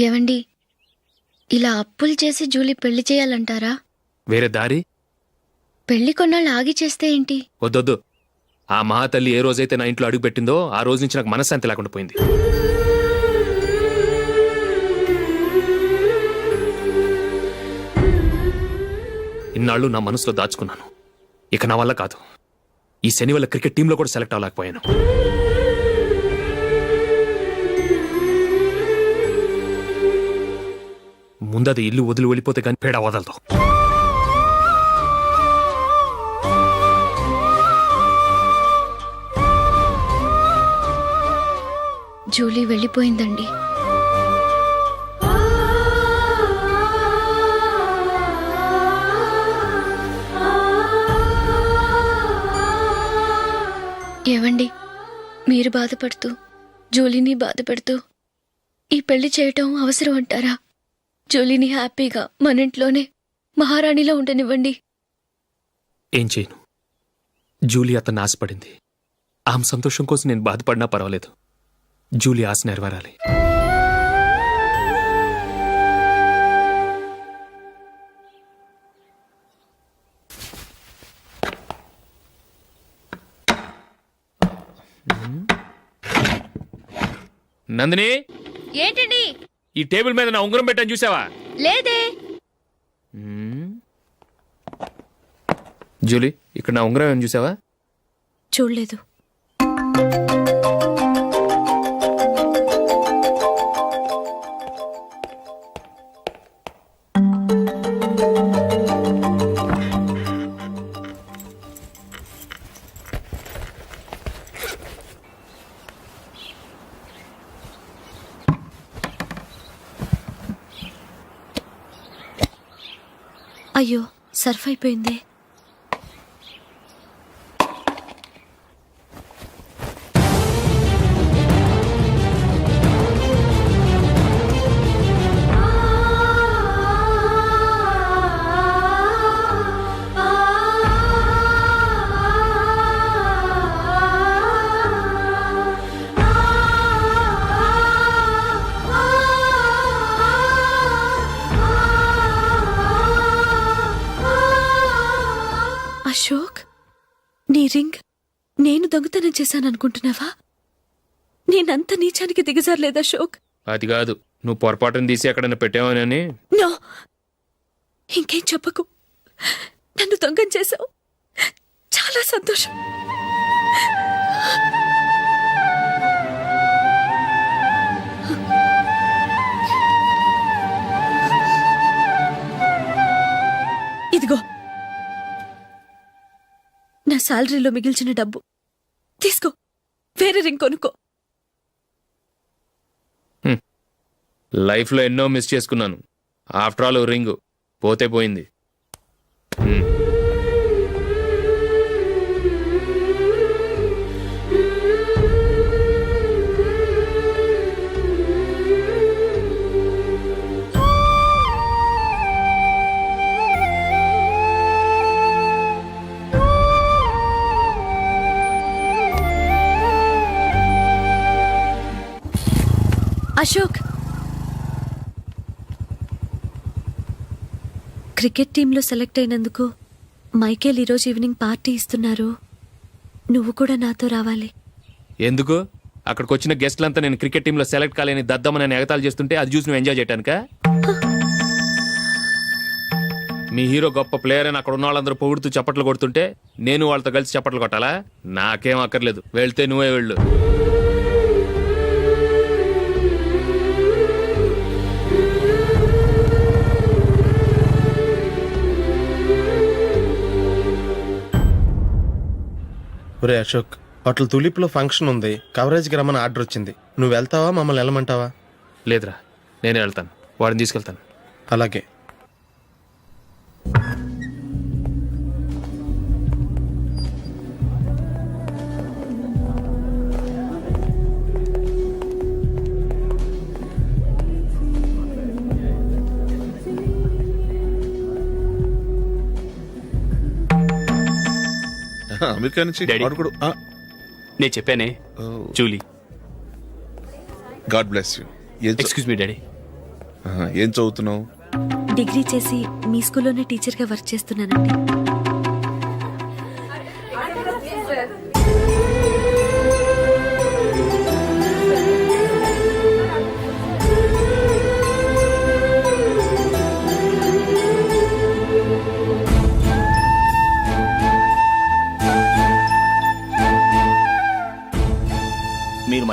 ఏవండి? ఇలా అప్పులు చేసి జూలీ పెళ్ళి చేయాలంటారా? వేరే దారి? పెళ్ళి కొన్నాళ్ళు ఆగి చేస్తే ఏంటి? వద్దొద్దు. ఆ మహాతల్లి ఏ రోజైతే నా ఇంట్లో అడుగు పెట్టిందో ఆ రోజు నుంచి నాకు మనశ్శాంతి లేకుండా పోయింది. ఇన్నాళ్ళు నా మనసులో దాచుకున్నాను. ఇక నా వల్ల కాదు. ఈ శని వల్ల క్రికెట్ టీంలో కూడా సెలెక్ట్ అవ్వలేకపోయాను. ముందది ఇల్లు వదిలి వెళ్ళిపోతే కానీ పేడ వదలదు. జూలీ వెళ్ళిపోయిందండి. ఏవండి? మీరు బాధపడుతూ జూలీని బాధపడుతూ ఈ పెళ్ళి చేయటం అవసరం అంటారా? జూలీని హ్యాపీగా మన ఇంట్లోనే మహారాణిలో ఉండనివ్వండి. ఏం చేయను? జూలీ అతన్ని ఆశపడింది. ఆమె సంతోషం కోసం నేను బాధపడినా పర్వాలేదు. జూలీ ఆశ నెరవేరాలి. నందిని? ఏంటండి? ఈ టేబుల్ మీద నా ఉంగరం పెట్టని చూసావా? లేదే. జూలీ ఇక్కడ నా ఉంగరం ఏమైనా చూసావా? చూడలేదు. అయ్యో సర్ఫ్ అయిపోయింది. అశోక్ నీ రింగ్ నేను దొంగతనం చేశాననుకుంటున్నావా? నేనంత నీచానికి దిగజారలేదు అశోక్. అది కాదు నువ్వు పొరపాటును తీసి ఎక్కడైనా పెట్టావని? నో. ఇంకేం చెప్పకు. నన్ను దొంగం చేశావు. చాలా సంతోషం. శాలరీలో మిగిల్చిన డబ్బు. తీసుకో. వేరే రింగ్ కొనుక్కో. లైఫ్లో ఎన్నో మిస్ చేసుకున్నాను. After all ring. పోతే పోయింది. అశోక్. క్రికెట్ టీంలో సెలెక్ట్ అయినందుకు మైకేల్ ఈరోజు ఈవినింగ్ పార్టీ ఇస్తున్నారు. నువ్వు కూడా నాతో రావాలి. ఎందుకు? అక్కడికి వచ్చిన గెస్ట్లంతా నేను క్రికెట్ టీంలో సెలెక్ట్ కాలేని దద్దమని నేను ఎగతాలు చేస్తుంటే అది చూసి నువ్వు ఎంజాయ్ చేయటానిక? మీ హీరో గొప్ప ప్లేయర్ అని అక్కడ ఉన్న వాళ్ళందరూ పొగుడుతూ చప్పట్లు కొడుతుంటే నేను వాళ్ళతో కలిసి చప్పట్లు కొట్టాలా? నాకేం అక్కర్లేదు. వెళ్తే నువ్వే వెళ్ళు. ఒరే అశోక్ హోటల్ తులిప్లో ఫంక్షన్ ఉంది. కవరేజ్కి రమ్మని ఆర్డర్ వచ్చింది. నువ్వు వెళ్తావా? మమ్మల్ని వెళ్ళమంటావా? లేదురా నేనే వెళ్తాను. వాడిని తీసుకెళ్తాను. అలాగే. అమెరికా నుంచి డాడీ. నేను చెప్పానే Julie. God bless you excuse me daddy ఏం చదువుతున్నావు? డిగ్రీ చేసి మీ స్కూల్లోనే టీచర్గా వర్క్ చేస్తున్నానండి.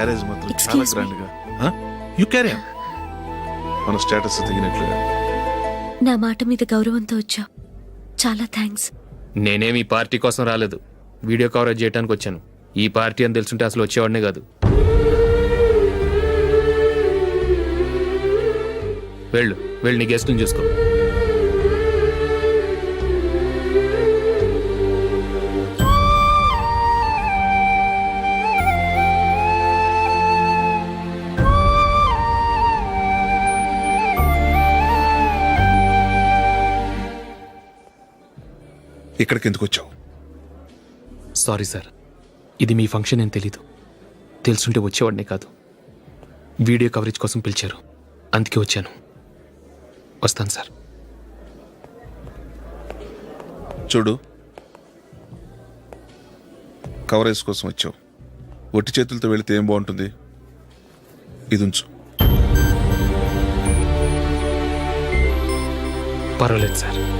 మ్యారేజ్ మాత్రం చాలా Excuse me. గ్రాండ్గా యు క్యారీ మన స్టేటస్ తగినట్లుగా. నా మాట మీద గౌరవంతో వచ్చావు. చాలా థ్యాంక్స్. నేనేం ఈ పార్టీ కోసం రాలేదు. వీడియో కవరేజ్ చేయడానికి వచ్చాను. ఈ పార్టీ అని తెలుసుంటే అసలు వచ్చేవాడినే కాదు. వెళ్ళు. వెళ్ళి నీ గెస్ట్ని చూసుకో. ఇక్కడికి ఎందుకు వచ్చావు సారీ సార్ ఇది మీ ఫంక్షన్ అని తెలీదు. తెలుసుంటే వచ్చేవాడినే కాదు. వీడియో కవరేజ్ కోసం పిలిచారు. అందుకే వచ్చాను. వస్తాను సార్ చూడు. కవరేజ్ కోసం వచ్చావు. ఒట్టి చేతులతో వెళితే ఏం బాగుంటుంది? ఇది ఉంచు. పర్వాలేదు సార్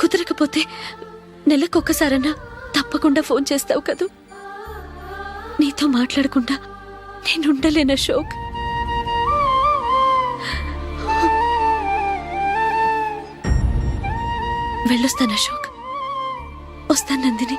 కుదరకపోతే నెలకొక్కసారన్నా తప్పకుండా ఫోన్ చేస్తావు కదూ. నీతో మాట్లాడకుండా నేను షోక్ అశోక్. వెళ్ళొస్తాను అశోక్. వస్తాను నందిని.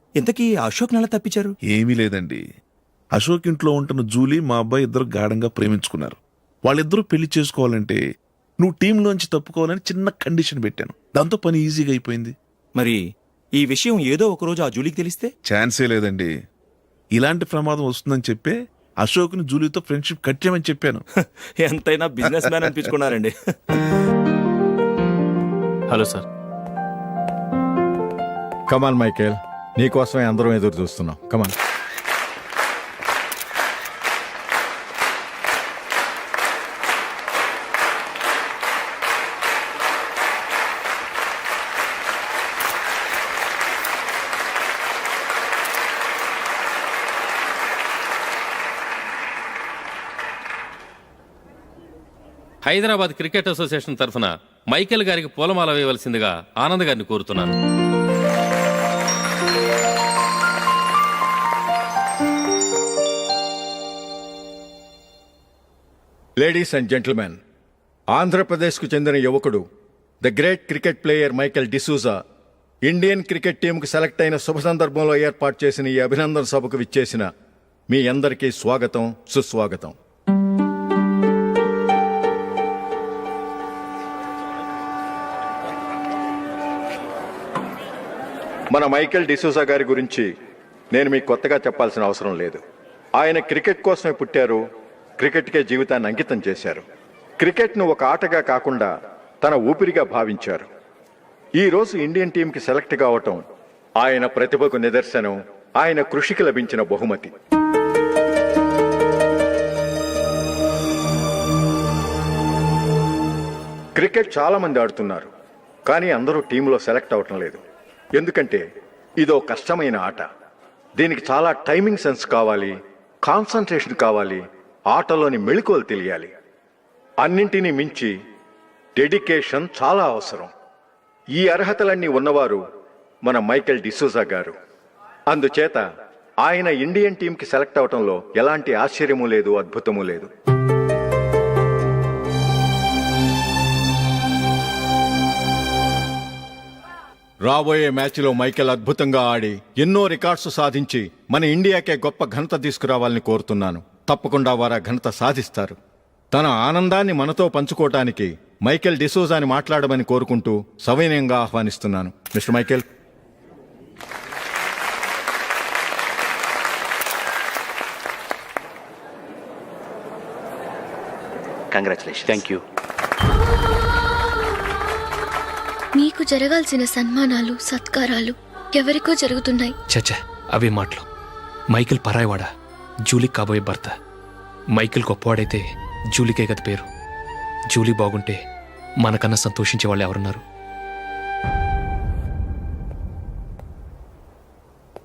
ఇంతకీ అశోక్ నెల తప్పించారు? ఏమీ లేదండి. అశోక్ ఇంట్లో ఉంటున్న జూలీ మా అబ్బాయి ఇద్దరు గాఢంగా ప్రేమించుకున్నారు. వాళ్ళిద్దరూ పెళ్ళి చేసుకోవాలంటే నువ్వు టీంలోంచి తప్పుకోవాలని చిన్న కండిషన్ పెట్టాను. దాంతో పని ఈజీగా అయిపోయింది. మరి ఈ విషయం ఏదో ఒక రోజు ఆ జూలీకి తెలిస్తే? ఛాన్సే లేదండి. ఇలాంటి ప్రమాదం వస్తుందని చెప్పే అశోక్ని జూలీతో ఫ్రెండ్షిప్ కట్ చేయమని చెప్పాను. ఎంతైనా business man అనిపించుకున్నారండి. Hello sir. Come on Michael. నీకోసమే అందరం ఎదురు చూస్తున్నాం. Come on Hyderabad cricket association తరఫున మైకేల్ గారికి పూలమాల వేయవలసిందిగా ఆనంద్ గారిని కోరుతున్నాను. లేడీస్ అండ్ జెంటిల్మెన్ ఆంధ్రప్రదేశ్కు చెందిన యువకుడు the great cricket player Michael D'Souza Indian cricket టీంకు select అయిన శుభ సందర్భంలో ఏర్పాటు చేసిన ఈ అభినందన సభకు విచ్చేసిన మీ అందరికీ స్వాగతం సుస్వాగతం. మన మైకేల్ డిసూజా గారి గురించి నేను మీకు కొత్తగా చెప్పాల్సిన అవసరం లేదు. ఆయన క్రికెట్ కోసమే పుట్టారు క్రికెట్కే జీవితాన్ని అంకితం చేశారు. క్రికెట్ను ఒక ఆటగా కాకుండా తన ఊపిరిగా భావించారు. ఈ రోజు ఇండియన్ టీంకి సెలెక్ట్ కావటం ఆయన ప్రతిభకు నిదర్శనం ఆయన కృషికి లభించిన బహుమతి. క్రికెట్ చాలామంది ఆడుతున్నారు కానీ అందరూ టీంలో సెలెక్ట్ అవటం లేదు. ఎందుకంటే ఇదో కష్టమైన ఆట. దీనికి చాలా టైమింగ్ సెన్స్ కావాలి కాన్సన్ట్రేషన్ కావాలి ఆటలోని మెళుకువలు తెలియాలి. అన్నింటినీ మించి డెడికేషన్ చాలా అవసరం. ఈ అర్హతలన్నీ ఉన్నవారు మన మైకెల్ డిసూజా గారు. అందుచేత ఆయన ఇండియన్ టీంకి సెలెక్ట్ అవటంలో ఎలాంటి ఆశ్చర్యము లేదు అద్భుతము లేదు. రాబోయే మ్యాచ్లో మైకెల్ అద్భుతంగా ఆడి ఎన్నో రికార్డ్స్ సాధించి మన ఇండియాకే గొప్ప ఘనత తీసుకురావాలని కోరుతున్నాను. తప్పకుండా వారు ఆ ఘనత సాధిస్తారు. తన ఆనందాన్ని మనతో పంచుకోవటానికి మైకేల్ డిసోజాని మాట్లాడమని కోరుకుంటూ సవినయంగా ఆహ్వానిస్తున్నాను. Mister Michael. Congratulation thank you మీకు జరగాల్సిన సన్మానాలు సత్కారాలు ఎవరికో జరుగుతున్నాయి. చచ్చా అవే మాటలు. మైకిల్ పరాయవాడా? జూలీ కాబోయే భర్త. మైకిల్ గొప్పవాడైతే జూలీకే గది పేరు. జూలీ బాగుంటే మనకన్నా సంతోషించే వాళ్ళు ఎవరున్నారు?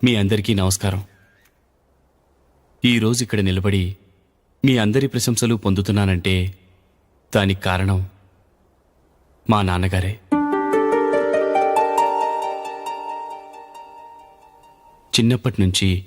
మీ అందరికీ నమస్కారం. ఈరోజు ఇక్కడ నిలబడి మీ అందరి ప్రశంసలు పొందుతున్నానంటే దానికి కారణం మా నాన్నగారే. చిన్నప్పటి నుంచి